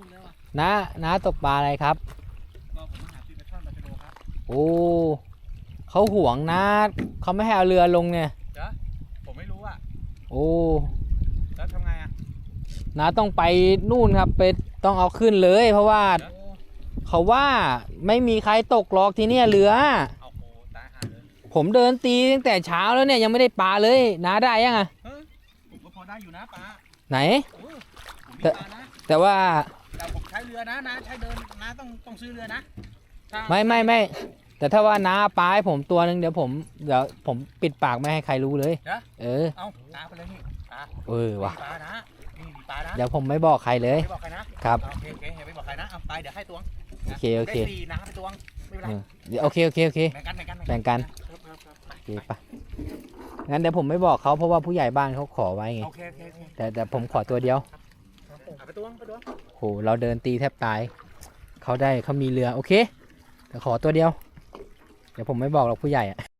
นู่นแล้วอะน้าน้าตกปลาอะไรครับ ก็ผมมาหาซื้อปลาช่อนปลาชะโดครับ โอ้เขาห่วงนะเขาไม่ให้เอาเรือลงเนี่ย ผมไม่รู้อะ โอ้แล้วทำไงอะน้าต้องไปนู่นครับไปต้องเอาขึ้นเลย เพราะว่าโอ้เขาว่าไม่มีใครตกหรอกที่เนี่ยเรือ เอาโหตายหาเลยผมเดินตีตั้งแต่เช้าแล้วเนี่ยยังไม่ได้ปลาเลยน้าได้ยังอะเฮ้ยผมก็พอได้อยู่นะป้าไหน โอ้ผมมีแต่ปลานะแต่ว่าแต่ผมใช้ เรือนะนะใช้เดินนะต้องต้องซื้อเรือนะถ้าไม่ไม่ไม่แต่ถ้าว่าน้าปลาให้ผมตัวหนึ่งเดี๋ยวผมเดี๋ยวผมปิดปากไม่ให้ใครรู้เลยเออ เอาตาไปเลยนี่ตาเออว่ะปลานะนี่มีปลานะเดี๋ยวผมไม่บอกใครเลยไม่บอกใครนะครับโอเคโอเคอย่าไปบอกใครนะเอาไปเดี๋ยวให้ตวงโอเคโอเค ได้สี่นะไปตวงไม่เป็นไรเออเดี๋ยวโอเคโอเคโอเค แบ่งกันแบ่งกันแบ่งกัน ครับครับครับโอเคปะงั้นเดี๋ยวผมไม่บอกเขาเพราะว่าผู้ใหญ่บ้านเขาขอไว้ไง โอเคโอเคโอเคแต่แต่ผมขอตัวเดียวเอาไปตวงไปตวงโหเราเดินตีแทบตาย เขาได้เขามีเรือโอเคแต่ขอตัวเดียว เดี๋ยวผมไม่บอกหรอกผู้ใหญ่อะ